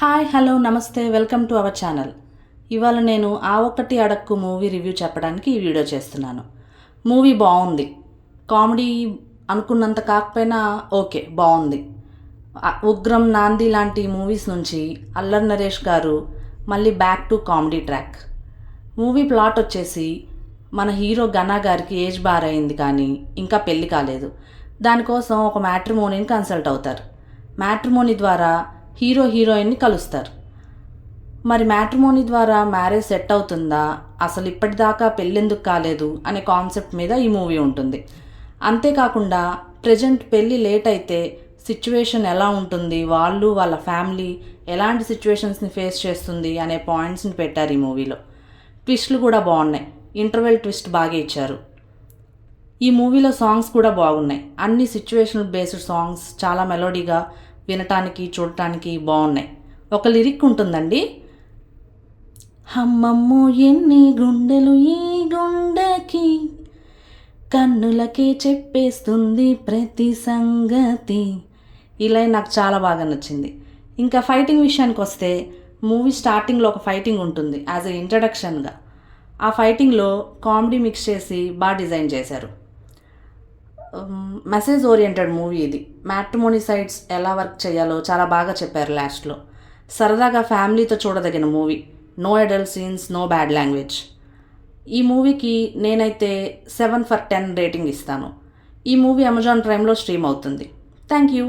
Hi hello నమస్తే welcome to our channel. ఇవాళ నేను ఆ ఒక్కటి అడక్కు మూవీ రివ్యూ చెప్పడానికి ఈ వీడియో చేస్తున్నాను. మూవీ బాగుంది. కామెడీ అనుకున్నంత కాకపోయినా ఓకే బాగుంది. ఉగ్రం నాంది లాంటి మూవీస్ నుంచి అల్లర్ నరేష్ గారు మళ్ళీ back to comedy track movie plot వచ్చేసి మన హీరో గనా గారికి ఏజ్ బార్ అయింది కానీ ఇంకా పెళ్ళి కాలేదు. దానికోసం ఒక మ్యాట్రిమోనీని కన్సల్ట్ అవుతారు. మ్యాట్రిమోనీ ద్వారా హీరో హీరోయిన్ని కలుస్తారు. మరి మ్యాట్రిమోనీ ద్వారా మ్యారేజ్ సెట్ అవుతుందా? అసలు ఇప్పటిదాకా పెళ్ళెందుకు కాలేదు అనే కాన్సెప్ట్ మీద ఈ మూవీ ఉంటుంది. అంతేకాకుండా ప్రజెంట్ పెళ్ళి లేట్ అయితే సిచ్యువేషన్ ఎలా ఉంటుంది? వాళ్ళు వాళ్ళ ఫ్యామిలీ ఎలాంటి సిచ్యువేషన్స్ని ఫేస్ చేస్తుంది అనే పాయింట్స్ని పెట్టారు ఈ మూవీలో. ట్విస్ట్లు కూడా బాగున్నాయి. ఇంటర్వెల్ ట్విస్ట్ బాగా ఇచ్చారు. ఈ మూవీలో సాంగ్స్ కూడా బాగున్నాయి. అన్ని సిచ్యువేషనల్ బేస్డ్ సాంగ్స్ చాలా మెలోడీగా వినటానికి చూడటానికి బాగున్నాయి ఒక లిరిక్ ఉంటుందండి. అమ్మమ్మో ఎన్ని గుండెలు ఈ గుండెకి? కన్నులకే చెప్పేస్తుంది ప్రతి సంగతి. ఇలా నాకు చాలా బాగా నచ్చింది. ఇంకా ఫైటింగ్ విషయానికి వస్తే మూవీ స్టార్టింగ్లో ఒక ఫైటింగ్ ఉంటుంది యాజ్ ఎ ఇంట్రడక్షన్గా. ఆ ఫైటింగ్లో కామెడీ మిక్స్ చేసి బాగా డిజైన్ చేశారు. మెసేజ్ ఓరియంటెడ్ మూవీ ఇది. మ్యాట్రిమోనీ సైట్స్ ఎలా వర్క్ చేయాలో చాలా బాగా చెప్పారు లాస్ట్లో సరదాగా ఫ్యామిలీతో చూడదగిన movie no adult scenes no bad language ఈ మూవీకి నేనైతే సెవెన్ ఫర్ టెన్ రేటింగ్ ఇస్తాను. ఈ మూవీ అమెజాన్ ప్రైమ్లో స్ట్రీమ్ అవుతుంది. Thank you